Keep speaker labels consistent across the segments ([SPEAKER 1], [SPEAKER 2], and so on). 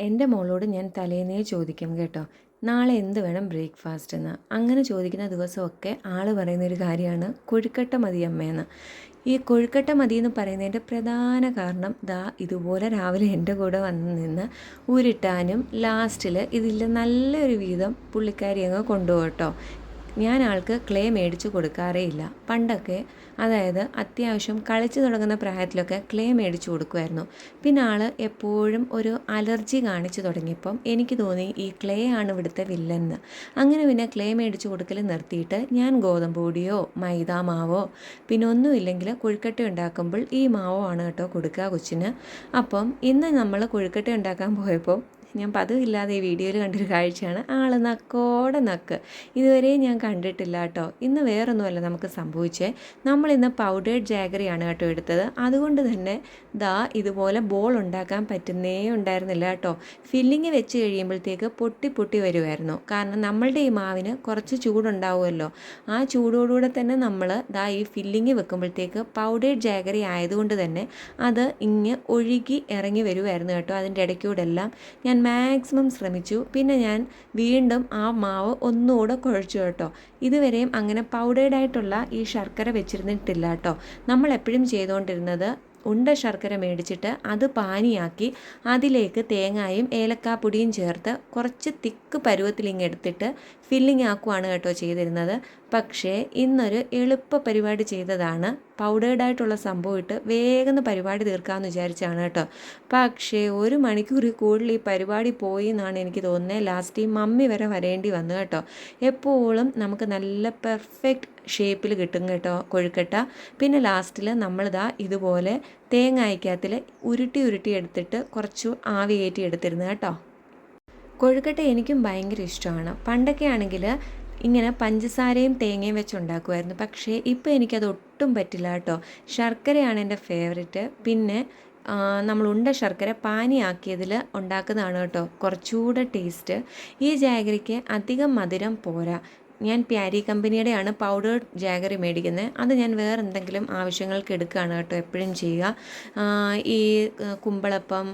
[SPEAKER 1] എന്റെ മോളോട് ഞാൻ തലേന്നേ ചോദിക്കും കേട്ടോ. നാളെ എന്ത് വേണം ബ്രേക്ക്ഫാസ്റ്റ് എന്ന് അങ്ങനെ ചോദിക്കുന്ന ദിവസമൊക്കെ ആൾ പറയുന്നൊരു കാര്യമാണ് കൊഴുക്കട്ട മതി അമ്മയെന്ന് ഈ കൊഴുക്കട്ട മതി എന്ന് പറയുന്നതിന്റെ പ്രധാന കാരണം ദാ ഇതുപോലെ രാവിലെ എന്റെ കൂടെ വന്ന് നിന്ന് ഉരുട്ടാനും ലാസ്റ്റിൽ ഇതിൽ നല്ലൊരു വീതം പുള്ളിക്കാരി അങ്ങ് കൊണ്ടുപോകും കേട്ടോ ഞാൻ ആൾക്ക് ക്ലേ മേടിച്ച് കൊടുക്കാറേ ഇല്ല പണ്ടൊക്കെ അതായത് അത്യാവശ്യം കളിച്ചു തുടങ്ങുന്ന പ്രായത്തിലൊക്കെ ക്ലേ മേടിച്ച് കൊടുക്കുമായിരുന്നു പിന്നെ ആൾ എപ്പോഴും ഒരു അലർജി കാണിച്ചു തുടങ്ങിയപ്പം എനിക്ക് തോന്നി ഈ ക്ലേ ആണ് ഇവിടുത്തെ വില്ലെന്ന്. അങ്ങനെ പിന്നെ ക്ലേ മേടിച്ച് കൊടുക്കൽ നിർത്തിയിട്ട് ഞാൻ ഗോതമ്പ് പൊടിയോ മൈദ മാവോ പിന്നെ ഒന്നുമില്ലെങ്കിൽ കൊഴുക്കട്ട ഉണ്ടാക്കുമ്പോൾ ഈ മാവോ ആണ് കേട്ടോ കൊടുക്കുക കൊച്ചിന്. അപ്പം ഇന്ന് നമ്മൾ കൊഴുക്കട്ട ഉണ്ടാക്കാൻ പോയപ്പോൾ ഞാൻ പതിവില്ലാതെ ഈ വീഡിയോയിൽ കണ്ടൊരു കാഴ്ചയാണ്. ആൾ നക്കോടെ നക്ക്. ഇതുവരെ ഞാൻ കണ്ടിട്ടില്ല കേട്ടോ. ഇന്ന് വേറൊന്നുമല്ല നമുക്ക് സംഭവിച്ചേ. നമ്മളിന്ന് പൗഡേഡ് ജാഗറിയാണ് കേട്ടോ എടുത്തത്. അതുകൊണ്ട് തന്നെ ദാ ഇതുപോലെ ബോൾ ഉണ്ടാക്കാൻ പറ്റുന്നേ ഉണ്ടായിരുന്നില്ല കേട്ടോ. ഫില്ലിങ് വെച്ച് കഴിയുമ്പോഴത്തേക്ക് പൊട്ടി പൊട്ടി വരുമായിരുന്നു കാരണം നമ്മളുടെ ഈ മാവിന് കുറച്ച് ചൂടുണ്ടാവുമല്ലോ. ആ ചൂടോടുകൂടെ തന്നെ നമ്മൾ ദാ ഈ ഫില്ലിങ് വെക്കുമ്പോഴത്തേക്ക് പൗഡേഡ് ജാഗറി ആയതുകൊണ്ട് തന്നെ അത് ഇങ്ങ് ഒഴുകി ഇറങ്ങി വരുമായിരുന്നു കേട്ടോ. അതിന്റെ ഇടയ്ക്കൂടെല്ലാം ഞാൻ മാക്സിമം ശ്രമിച്ചു. പിന്നെ ഞാൻ വീണ്ടും ആ മാവ് ഒന്നുകൂടെ കുഴച്ചു കേട്ടോ. ഇതുവരെയും അങ്ങനെ പൗഡേർഡ് ആയിട്ടുള്ള ഈ ശർക്കര വെച്ചിരുന്നിട്ടില്ല കേട്ടോ. നമ്മൾ എപ്പോഴും ചെയ്തുകൊണ്ടിരുന്നത് ഉണ്ട ശർക്കര മേടിച്ചിട്ട് അത് പാനിയാക്കി അതിലേക്ക് തേങ്ങായും ഏലക്കാപ്പൊടിയും ചേർത്ത് കുറച്ച് തിക്ക് പരുവത്തിലിങ്ങ് എടുത്തിട്ട് ഫില്ലിംഗ് ആക്കുവാണ് കേട്ടോ ചെയ്തിരുന്നത്. പക്ഷേ ഇന്നൊരു എളുപ്പ പരിപാടി ചെയ്തതാണ് പൗഡേർഡ് ആയിട്ടുള്ള സംഭവം ഇട്ട് വേഗം പരിപാടി തീർക്കാമെന്ന് വിചാരിച്ചാണ് കേട്ടോ. പക്ഷേ ഒരു മണിക്കൂറിൽ കൂടുതൽ ഈ പരിപാടി പോയി എന്നാണ് എനിക്ക് തോന്നുന്നത് ലാസ്റ്റ് ഈ മമ്മി വരെ വരേണ്ടി വന്നു കേട്ടോ. എപ്പോഴും നമുക്ക് നല്ല പെർഫെക്റ്റ് ഷേപ്പിൽ കിട്ടും കേട്ടോ കൊഴുക്കട്ട. പിന്നെ ലാസ്റ്റിൽ നമ്മളിതാ ഇതുപോലെ തേങ്ങായ്ക്കകത്തിൽ ഉരുട്ടി ഉരുട്ടി എടുത്തിട്ട് കുറച്ച് ആവി കയറ്റി എടുത്തിരുന്നു കേട്ടോ. കൊഴുക്കട്ട എനിക്കും ഭയങ്കര ഇഷ്ടമാണ്. പണ്ടൊക്കെ ആണെങ്കിൽ ഇങ്ങനെ പഞ്ചസാരയും തേങ്ങയും വെച്ച് ഉണ്ടാക്കുമായിരുന്നു. പക്ഷേ ഇപ്പോൾ എനിക്കത് ഒട്ടും പറ്റില്ല കേട്ടോ. ശർക്കരയാണ് എന്റെ ഫേവററ്റ് പിന്നെ നമ്മൾ ഉണ്ട ശർക്കര പാനിയാക്കിയതിൽ ഉണ്ടാക്കുന്നതാണ് കേട്ടോ കുറച്ചുകൂടെ ടേസ്റ്റ് ഈ ജാഗ്രിക്ക് അധികം മധുരം പോരാ. ഞാൻ പ്യാരി കമ്പനിയുടെയാണ് പൗഡേർഡ് ജാഗറി മേടിക്കുന്നത് അത് ഞാൻ വേറെ എന്തെങ്കിലും ആവശ്യങ്ങൾക്ക് എടുക്കുകയാണ് കേട്ടോ എപ്പോഴും ചെയ്യുക. ഈ കുമ്പളപ്പം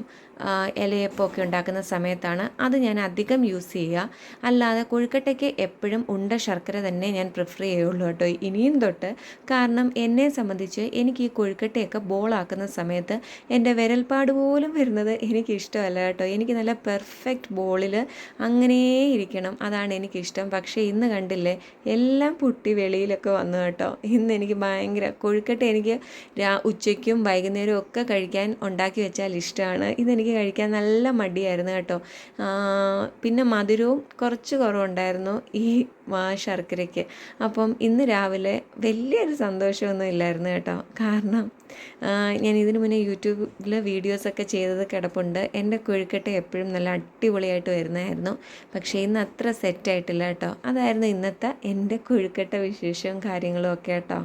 [SPEAKER 1] ഇലയപ്പം ഒക്കെ ഉണ്ടാക്കുന്ന സമയത്താണ് അത് ഞാൻ അധികം യൂസ് ചെയ്യുക. അല്ലാതെ കൊഴുക്കട്ടയ്ക്ക് എപ്പോഴും ഉണ്ട ശർക്കര തന്നെ ഞാൻ പ്രിഫർ ചെയ്യുള്ളൂ കേട്ടോ ഇനിയും തൊട്ട്. കാരണം എന്നെ സംബന്ധിച്ച് എനിക്ക് ഈ കൊഴുക്കട്ടയൊക്കെ ബോളാക്കുന്ന സമയത്ത് എന്റെ വിരൽപ്പാട് പോലും വരുന്നത് എനിക്ക് ഇഷ്ടമല്ല കേട്ടോ. എനിക്ക് നല്ല പെർഫെക്റ്റ് ബോളിൽ അങ്ങനെ ഇരിക്കണം. അതാണ് എനിക്കിഷ്ടം. പക്ഷേ ഇന്ന് കണ്ടില്ലേ എല്ലാം പൊട്ടി വെളിയിലൊക്കെ വന്നു കേട്ടോ. ഇന്ന് എനിക്ക് ഭയങ്കര കൊഴുക്കട്ട എനിക്ക് രാ ഉച്ചയ്ക്കും വൈകുന്നേരവും ഒക്കെ കഴിക്കാൻ ഉണ്ടാക്കി വെച്ചാൽ ഇഷ്ടമാണ്. ഇതെനിക്ക് കഴിക്കാൻ നല്ല മടിയായിരുന്നു കേട്ടോ. പിന്നെ മധുരവും കുറച്ച് കുറവുണ്ടായിരുന്നു. ഈ ശർക്കരയ്ക്ക്. അപ്പം ഇന്ന് രാവിലെ വലിയൊരു സന്തോഷമൊന്നും ഇല്ലായിരുന്നു കേട്ടോ. കാരണം ഞാൻ ഇതിനു മുന്നേ യൂട്യൂബിൽ വീഡിയോസൊക്കെ ചെയ്തത് കിടപ്പുണ്ട്. എന്റെ കൊഴുക്കട്ട എപ്പോഴും നല്ല അടിപൊളിയായിട്ട് വരുന്നതായിരുന്നു. പക്ഷേ ഇന്ന് അത്ര സെറ്റായിട്ടില്ല കേട്ടോ. അതായിരുന്നു ഇന്നത്തെ എന്റെ കൊഴുക്കട്ട വിശേഷവും കാര്യങ്ങളും ഒക്കെ കേട്ടോ.